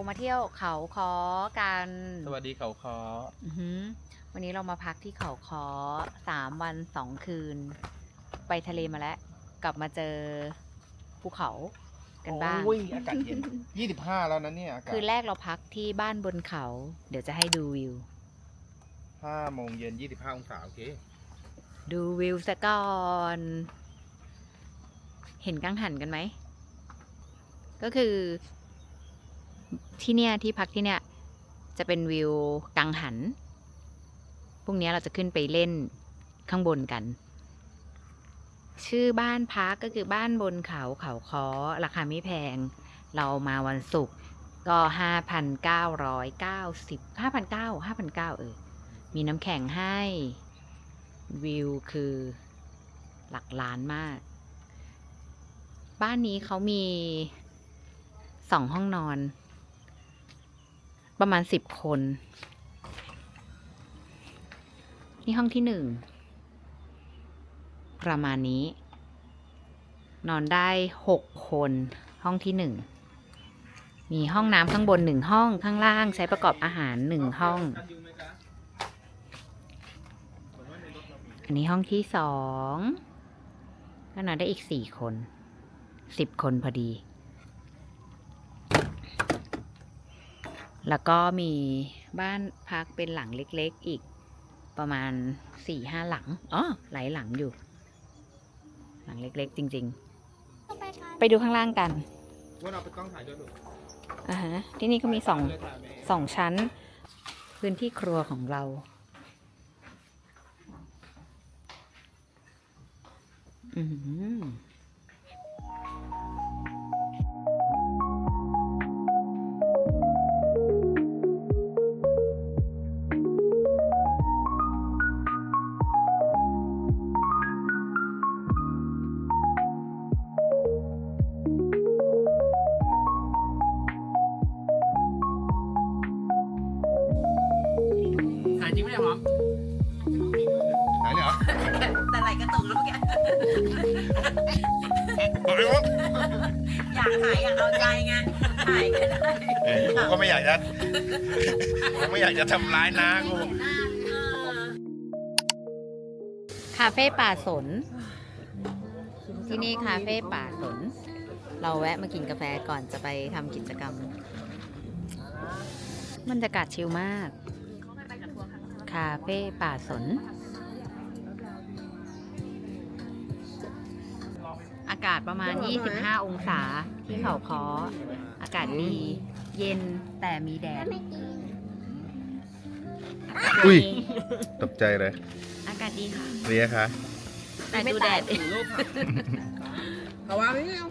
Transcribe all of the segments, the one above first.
เรามาเที่ยวเขาคอกันสวัสดีเขาคออือหือวันนี้เรามาพักที่เขาคอสามวันสองคืน ไปทะเลมาแล้ว กลับมาเจอภูเขากันบ้าง โอ้ยอากาศเย็น25แล้วนะเนี่ยอากาศคืนแรกเราพักที่บ้านบนเขา เดี๋ยวจะให้ดูวิว5โมงเย็น25องศาโอเคดูวิวซะก่อน เห็นกังหันกันไหม ก็คือ ที่เนี่ยที่พักที่เนี่ยจะเป็นวิวกังหัน พรุ่งนี้เราจะขึ้นไปเล่นข้างบนกัน ชื่อบ้านพักก็คือบ้านบนเขาเขาคอราคาไม่แพง เรามาวันศุกร์ก็ห้าพันเก้าร้อยเก้าสิบห้าพันเก้าห้าพันเก้าเออ มีน้ำแข็งให้ วิวคือหลักล้านมาก บ้านนี้เขามีสองห้องนอน ประมาณสิบคน นี่ห้องที่หนึ่ง ประมาณนี้ นอนได้หกคน ห้องที่หนึ่ง มีห้องน้ำข้างบนหนึ่งห้อง ข้างล่างใช้ประกอบอาหารหนึ่งห้อง อันนี้ห้องที่สอง ก็นอนได้อีกสี่คน สิบคนพอดี แล้วก็มีบ้านพักเป็นหลังเล็กๆอีกประมาณสี่ห้าหลัง อ๋อ หลายหลังอยู่ หลังเล็กๆ จริง ๆ ไปดูข้างล่างกันว่าเราไปกล้องถ่ายด้วยลูกอ่าฮะ ที่นี่ก็มีสองเลยถ่ายไหมสองชั้น พื้นที่ครัวของเรา อืม อาเลยวะอยากหายอยากเอาใจไงหายก็ได้เอ้ยกูก็ไม่อยากจะกูไม่อยากจะทำร้ายน้ากูเออคาเฟ่ป่าสน ที่นี่คาเฟ่ป่าสน เราแวะมากินกาแฟก่อนจะไปทำกิจกรรมบรรยากาศชิลมาก คาเฟ่ป่าสน อากาศประมาณ 25 องศาที่เขาคออากาศดีเย็นแต่มีแดด อุ้ย ตกใจเลยอากาศดีค่ะ เรียคะแต่ดูแดด ถึงรูปค่ะเอาวางไม่เอา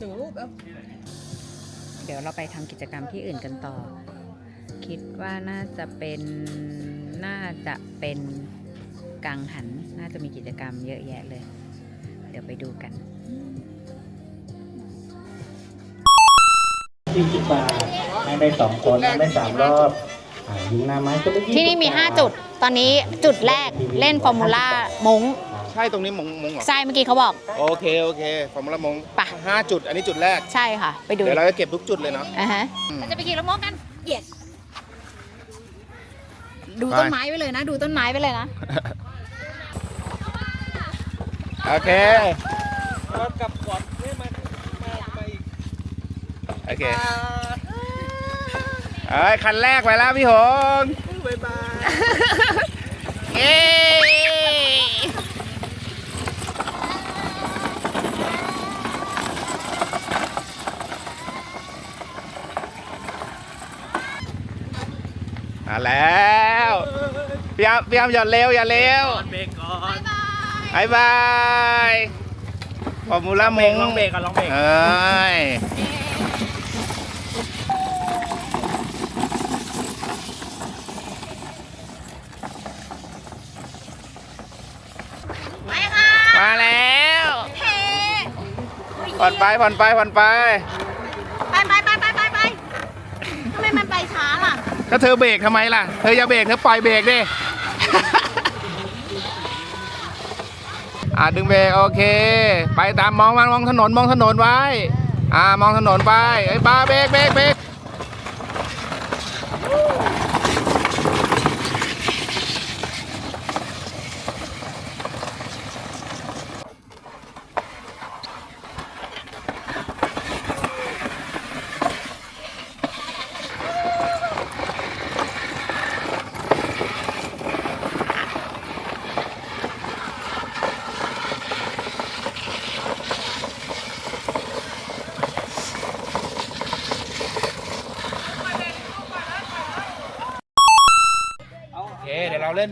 ถึงรูปแล้วเดี๋ยวเราไปทำกิจกรรมที่อื่นกันต่อ คิดว่าน่าจะเป็นน่าจะเป็นกังหัน น่าจะมีกิจกรรมเยอะแยะเลยเดี๋ยวไปดูกันสี่สิบบาทให้ได้สองคนให้ได้สามรอบอ่ายิงหน้าไม้ก็ได้ที่นี่มี20 5จุด ตอนนี้จุดแรกเล่นฟอร์มูล่ามงใช่ตรงนี้มงมงเหรอ ใช่เมื่อกี้เขาบอก โอเคโอเคฟอร์มูล่ามงไป ห้าจุด อันนี้จุดแรก ใช่ค่ะ ไปดูเดี๋ยวเราจะเก็บทุกจุดเลยเนาะ อะฮะอืมเราจะไปขี่รถมงกัน yes ดูไปต้นไม้ไปเลยนะ ดูต้นไม้ไปเลยนะ โอเคกับก่อนไม่มามาอีกโอเคเอ้ยคันแรกไปแล้วพี่หงบ๊ายบายเย้มาแล้วพี่อ้ำพี่อ้ำอย่าเร็วอย่าเร็วก่อนเบรกก่อน บายบายฟอร์มูล่ามงลองเบรกก่อนลองเบรกเอ้ยไปค่ะมาแล้วเฮ้ผ่อนไปผ่อนไปผ่อนไป ไปไปไปไปไปไปทำไมมันไปช้าล่ะ ก็เธอเบรกทำไมล่ะ เธออย่าเบรกเธอปล่อยเบรกดิ อ่าดึงเบรกโอเค ไปตามมองมองถนนมองถนนไว้ อ่ามองถนนไปไอ้ยบาเบรกเบรกเบรก เล่น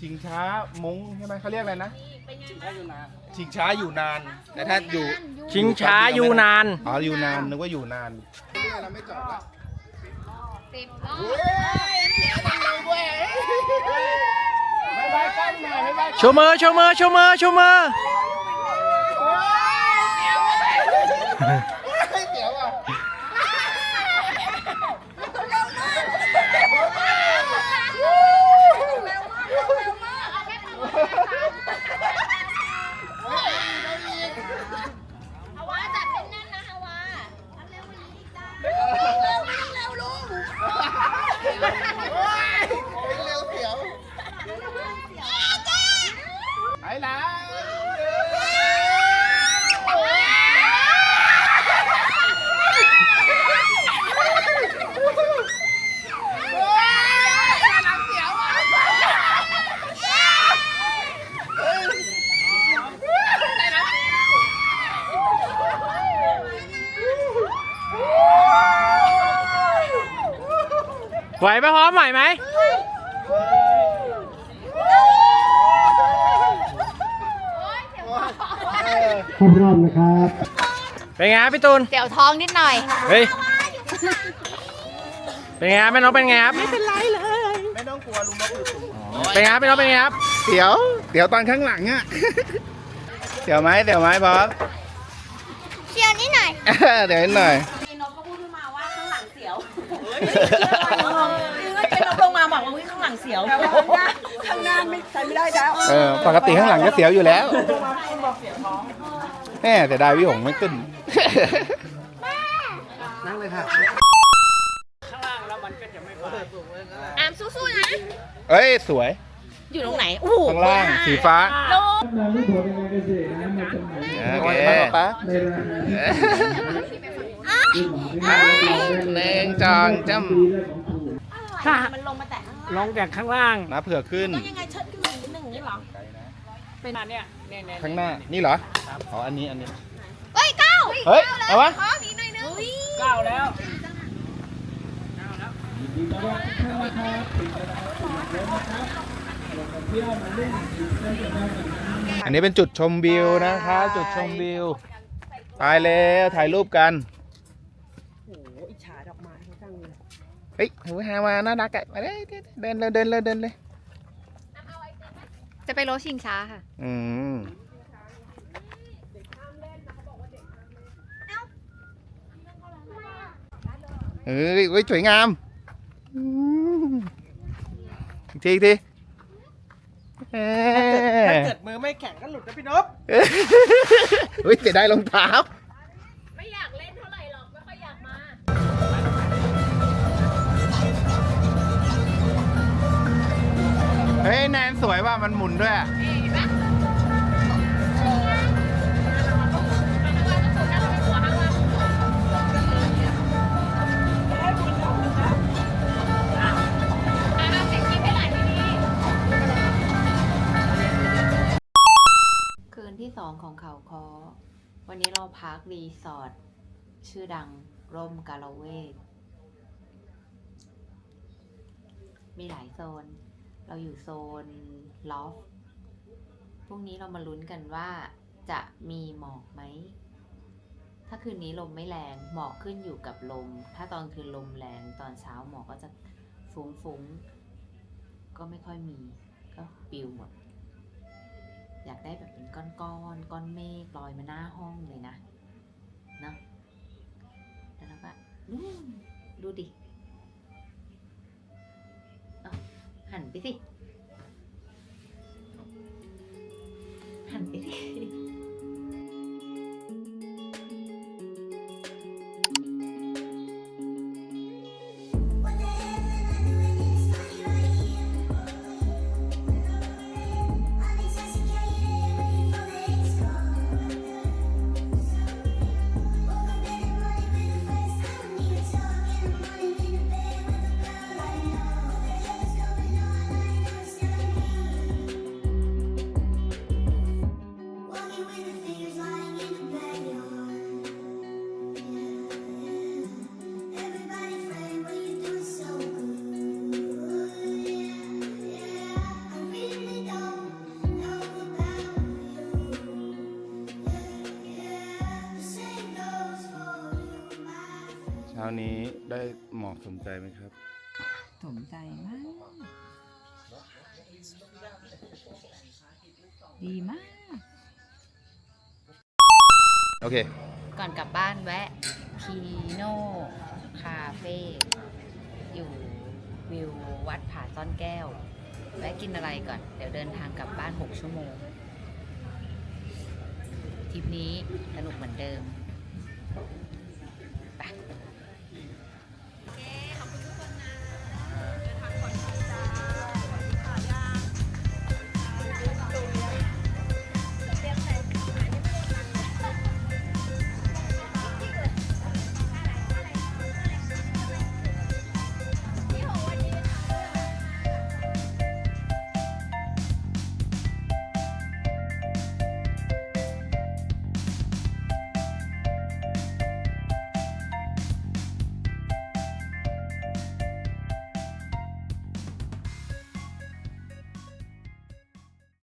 ชิงช้า มุ้งใช่ไหมเขาเรียกอะไรนะชิงช้าอยู่นาน แต่ถ้าอยู่ ชิงช้าอยู่นาน อ๋ออยู่นานนึกว่าอยู่นานสิบรอบโชว์มือโชว์มือโชว์มือโชว์มือ ฮาวาจับแน่นๆนะฮาวาเร็วเร็วเร็วเร็วลุง ไปแล้ว ไหวไหมพร้ อมไหวไหมครบรอบนะครับ เป็นไงครับพี่ตูน เสียวท้องนิดหน่อย เฮ้ย เป็นไงครับแม่น้องเป็นไงครับ ไม่ต้องกลัวลุงนกอยู่สูงเป็นไงครับพี่น้องเป็นไงครับ เดี๋ยว เดี๋ยวตอนข้างหลังอะเดี๋ยวไหมเดี๋ยวไหมบอสเชียวนิดหน่อย เดี๋ยวนิดหน่อยมีนกก็พูดขึ้นมาว่าข้างหลังเสียวคือว่าเจ๊นกลงมา บอกว่าวิ่งข้างหลังเสียวข้างหน้าไม่ใช้ไม่ได้แล้วเออปกติข้างหลังก็เสียวอยู่แล้วแม่แต่ได้พี่หงไม่ขึ้นอามสู้ๆนะ เอ้ยสวย อยู่ตรงไหนโอ้โหข้างล่างสีฟ้านำลูกผลในการเกษตรนะมาจำหน่ายโอเคในราคาที่ถูกที่หมอที่มารับรองได้เลยหนึ่งจองจ้ปีแรกของถูกค่ะ มันลงมาแต่ข้าง ล่างลงจากข้างล่างำน้าเผื่อขึ้น ก็ยังไงเชิดขึ้นมานิดนึงนี่เหรอเป็นอันเนี้ยเนี่ยเนี่ยข้างหน้า นี่เหรอ อ๋อ อันนี้ อันนี้ เฮ้ยเก้าเฮ้ยเอาวะ ขออีกหน่อยนึงก้าวแล้วยินดีต้อนรับทุกท่านนะครับติดตามรับชมนะครับลงมาเที่ยวมาเล่นได้จากด้านหลังอันนี้เป็นจุดชมวิวนะครับจุดชมวิว ไปแล้วถ่ายรูปกัน โอ้โหอิจฉาดอกไม้เขาจังเลย เฮ้ยหูหามาน่ารักอะมาเลยเดินเลยเดินเลยเดินเลย จะไปโรถชิงช้าค่ะ อืมเฮ้ยเฮ้ยสวยงามอืมอีกทีอีกทีเอ้ถ้ายเกิดมือไม่แข็งก็หลุดนะพี่นกเฮ้ยเสียดายรองเท้า สวยว่ามันหมุนด้วยคืนที่สองของเขาคอ วันนี้เราพักรีสอร์ทชื่อดังร่มกาลเวทมีหลายโซน เราอยู่โซนลอฟพรุ่งนี้เรามาลุ้นกันว่าจะมีหมอกไหม ถ้าคืนนี้ลมไม่แรง หมอกขึ้นอยู่กับลม ถ้าตอนคืนลมแรง ตอนเช้าหมอกก็จะฟุ้งๆก็ไม่ค่อยมี ก็ปิวหมด อยากได้แบบเป็นก้อนๆก้อนเมฆลอยมาหน้าห้องเลยนะ เนาะแล้วเราก็ดูดิ หันไปสิ หันไปสิานี้ได้หมอกสนใจไหมครับสนใจมาก ดีมาก โอเค ก่อนกลับบ้านแวะพีโน่คาเฟ่อยู่วิววัดผาซ่อนแก้ว แวะกินอะไรก่อน เดี๋ยวเดินทางกลับบ้าน 6 ชั่วโมงทริปนี้สนุกเหมือนเดิม